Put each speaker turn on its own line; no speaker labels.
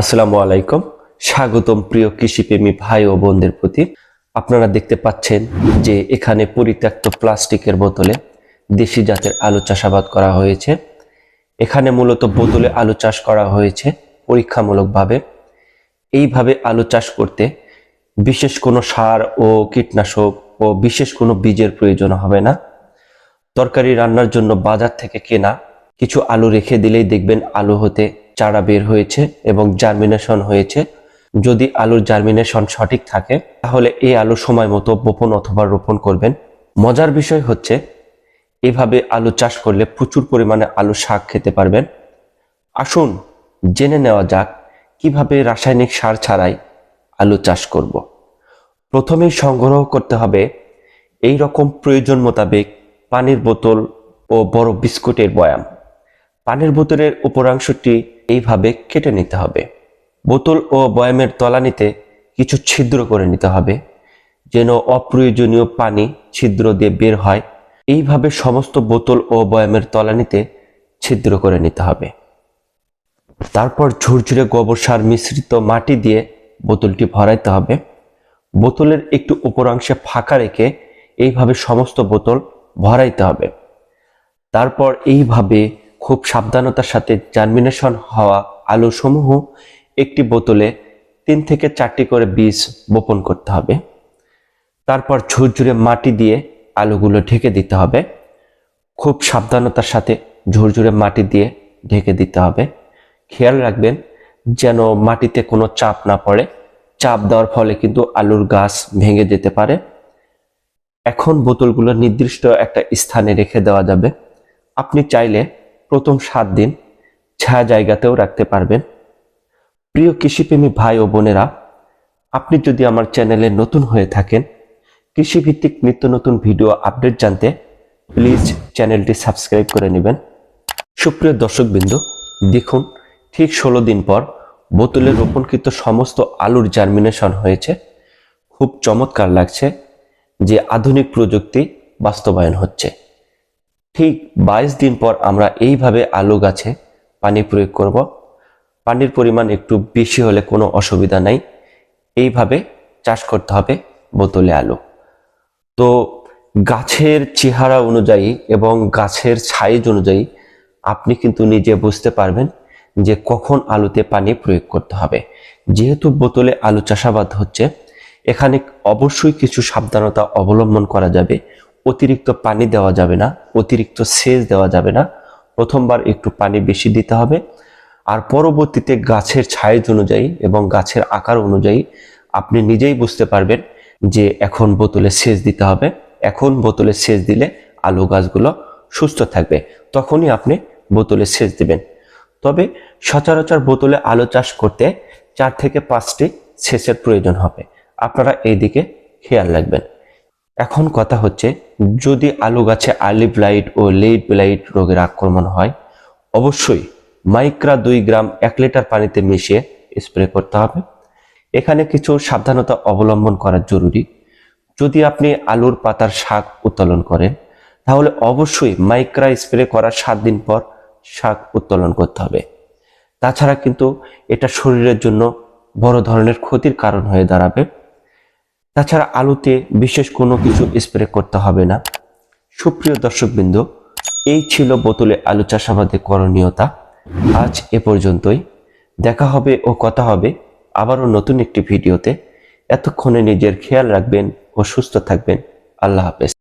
আসসালামু আলাইকুম। স্বাগতম প্রিয় কৃষিপ্রেমী ভাই ও বোনদের প্রতি। আপনারা দেখতে পাচ্ছেন যে এখানে পরিত্যক্ত প্লাস্টিকের বোতলে দেশি জাতের আলু চাষাবাদ করা হয়েছে। এখানে মূলত বোতলে আলু চাষ করা হয়েছে পরীক্ষামূলকভাবে। এইভাবে আলু চাষ করতে বিশেষ কোনো সার ও কীটনাশক ও বিশেষ কোনো বীজের প্রয়োজন হবে না। তরকারি রান্নার জন্য বাজার থেকে কেনা কিছু আলু রেখে দিলেই দেখবেন আলু হতে চারা বের হয়েছে এবং জার্মিনেশন হয়েছে। যদি আলুর জার্মিনেশন সঠিক থাকে, তাহলে এই আলু সময় মতো বপন অথবা রোপণ করবেন। মজার বিষয় হচ্ছে, এভাবে আলু চাষ করলে প্রচুর পরিমাণে আলু শাক খেতে পারবেন। আসুন জেনে নেওয়া যাক, কীভাবে রাসায়নিক সার ছাড়াই আলু চাষ করব। প্রথমেই সংগ্রহ করতে হবে এই রকম প্রয়োজন মোতাবেক পানির বোতল ও বড় বিস্কুটের বয়াম। পানির বোতলের উপরাংশটি এইভাবে কেটে নিতে হবে। বোতল ও বয়ামের তলানিতে কিছু ছিদ্র করে নিতে হবে, যেন অপ্রয়োজনীয় পানি ছিদ্র দিয়ে বের হয়। এইভাবে সমস্ত বোতল ও বয়ামের তলানিতে ছিদ্র করে নিতে হবে। তারপর ঝুরঝুরে গোবর সার মিশ্রিত মাটি দিয়ে বোতলটি ভরাইতে হবে। বোতলের একটু উপরাংশে ফাঁকা রেখে এইভাবে সমস্ত বোতল ভরাইতে হবে। তারপর এইভাবে খুব সাবধানতার সাথে জার্মিনেশন হওয়া আলুসমূহ একটি বোতলে তিন থেকে চারটি করে বীজ বপন করতে হবে। তারপর ঝুরঝুরে মাটি দিয়ে আলুগুলো ঢেকে দিতে হবে। খুব সাবধানতার সাথে ঝুরঝুরে মাটি দিয়ে ঢেকে দিতে হবে। খেয়াল রাখবেন যেন মাটিতে কোনো চাপ না পড়ে। চাপ দেওয়ার ফলে কিন্তু আলুর গাছ ভেঙে যেতে পারে। এখন বোতলগুলো নির্দিষ্ট একটা স্থানে রেখে দেওয়া যাবে। আপনি চাইলে প্রথম সাত দিন ছায়া জায়গাতেও রাখতে পারবেন। প্রিয় কৃষিপ্রেমী ভাই ও বোনেরা, আপনি যদি আমার চ্যানেলে নতুন হয়ে থাকেন, কৃষিভিত্তিক নিত্য নতুন ভিডিও আপডেট জানতে প্লিজ চ্যানেলটি সাবস্ক্রাইব করে নেবেন। সুপ্রিয় দর্শকবৃন্দ, দেখুন, ঠিক ষোলো দিন পর বোতলে রোপণকৃত সমস্ত আলুর জার্মিনেশন হয়েছে। খুব চমৎকার লাগছে যে আধুনিক প্রযুক্তি বাস্তবায়ন হচ্ছে। ঠিক বাইশ দিন পর আমরা এইভাবে আলু গাছে পানি প্রয়োগ করব। পানির পরিমাণ একটু বেশি হলে কোনো অসুবিধা নাই। এইভাবে চাষ করতে হবে বোতলে আলু। তো গাছের চেহারা অনুযায়ী এবং গাছের সাইজ অনুযায়ী আপনি কিন্তু নিজে বুঝতে পারবেন যে কখন আলুতে পানি প্রয়োগ করতে হবে। যেহেতু বোতলে আলু চাষাবাদ হচ্ছে, এখানে অবশ্যই কিছু সাবধানতা অবলম্বন করা যাবে। অতিরিক্ত পানি দেওয়া যাবে না, অতিরিক্ত সেচ দেওয়া যাবে না। প্রথমবার একটু পানি বেশি দিতে হবে। আর পরবর্তীতে গাছের সাইজ অনুযায়ী এবং গাছের আকার অনুযায়ী আপনি নিজেই বুঝতে পারবেন যে এখন বোতলে সেচ দিতে হবে। এখন বোতলে সেচ দিলে আলু গাছগুলো সুস্থ থাকবে। তখনই আপনি বোতলে সেচ দিবেন। তবে সচরাচর বোতলে আলু চাষ করতে চার থেকে পাঁচটি সেচের প্রয়োজন হবে। আপনারা এই দিকে খেয়াল রাখবেন। এখন কথা হচ্ছে, যদি আলু গাছে আর্লি ব্লাইট ও লেট ব্লাইট রোগের আক্রমণ হয়, অবশ্যই মাইক্রা দুই গ্রাম এক লিটার পানিতে মিশিয়ে স্প্রে করতে হবে। এখানে কিছু সাবধানতা অবলম্বন করা জরুরি। যদি আপনি আলুর পাতার শাক উত্তোলন করেন, তাহলে অবশ্যই মাইক্রা স্প্রে করার সাত দিন পর শাক উত্তোলন করতে হবে। তাছাড়া কিন্তু এটা শরীরের জন্য বড় ধরনের ক্ষতির কারণ হয়ে দাঁড়াবে। তাছাড়া আলুতে বিশেষ কোনো কিছু স্প্রে করতে হবে না। সুপ্রিয় দর্শকবৃন্দ, এই ছিল বোতলে আলু চাষাবাদের করণীয়তা। আজ এ পর্যন্তই। দেখা হবে ও কথা হবে আবারও নতুন একটি ভিডিওতে। এতক্ষণে নিজের খেয়াল রাখবেন ও সুস্থ থাকবেন। আল্লাহ হাফেজ।